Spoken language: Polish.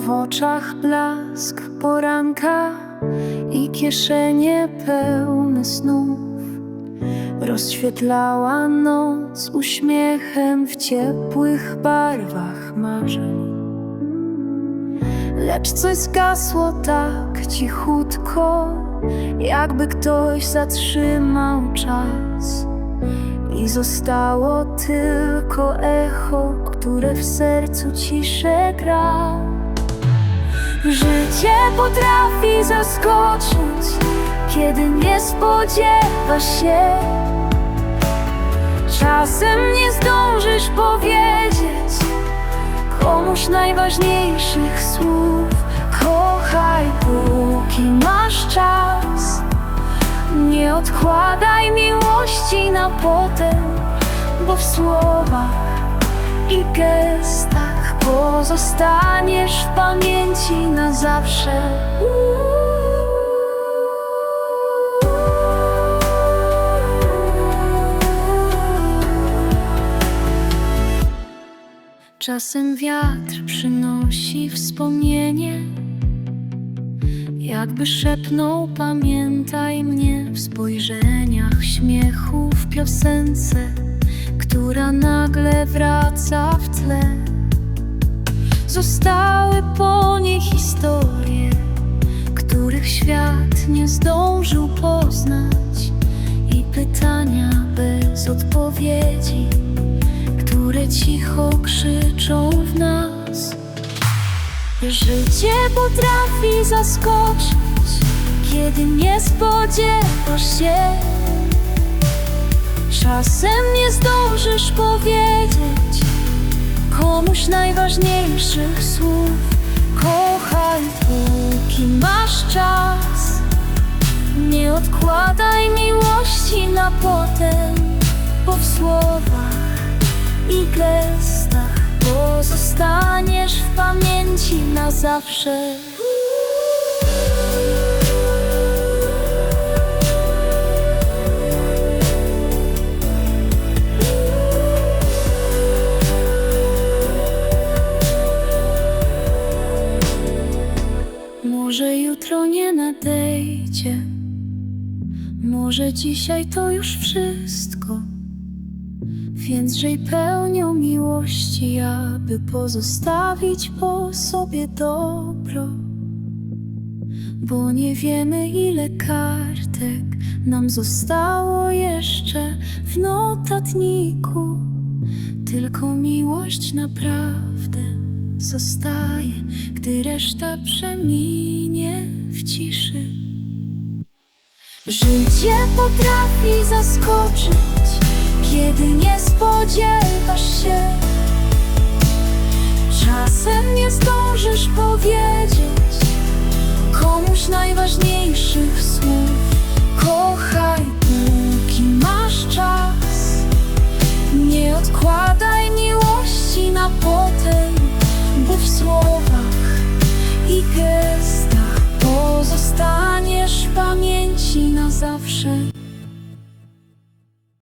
w oczach blask poranka i kieszenie pełne snów. Rozświetlała noc uśmiechem w ciepłych barwach marzeń. Lecz coś zgasło tak cichutko, jakby ktoś zatrzymał czas. I zostało tylko echo, które w sercu ciszę gra. Życie potrafi zaskoczyć, kiedy nie spodziewasz się. Czasem nie zdążysz powiedzieć komuś najważniejszych słów. Kochaj, póki masz czas. Nie odkładaj miłości na potem, bo w słowach i gestach pozostaniesz w pamięci na zawsze. Czasem wiatr przynosi wspomnienie, jakby szepnął pamiętaj mnie w spojrzeniach śmiechu w piosence, która nagle wraca w tle. Zostały po niej historie, których świat nie zdążył poznać i pytania bez odpowiedzi, które cicho krzyczą w nas. Życie potrafi zaskoczyć, kiedy nie spodziewasz się. Czasem nie zdążysz powiedzieć komuś najważniejszych słów. Kochaj, póki masz czas. Nie odkładaj miłości na potem, bo w słowach i gestach pozostaniesz w pamięci na zawsze. Może dzisiaj to już wszystko. Więc żyj pełnią miłości, aby pozostawić po sobie dobro. Bo nie wiemy, ile kartek nam zostało jeszcze w notatniku. Tylko miłość naprawdę zostaje, gdy reszta przeminie w ciszy. Życie potrafi zaskoczyć, kiedy nie spodziewasz się. Czasem nie zdążysz powiedzieć komuś najważniejszych słów. Kochaj, póki masz czas. Nie odkładaj miłości na potem, bo w słowach i gest. zawsze.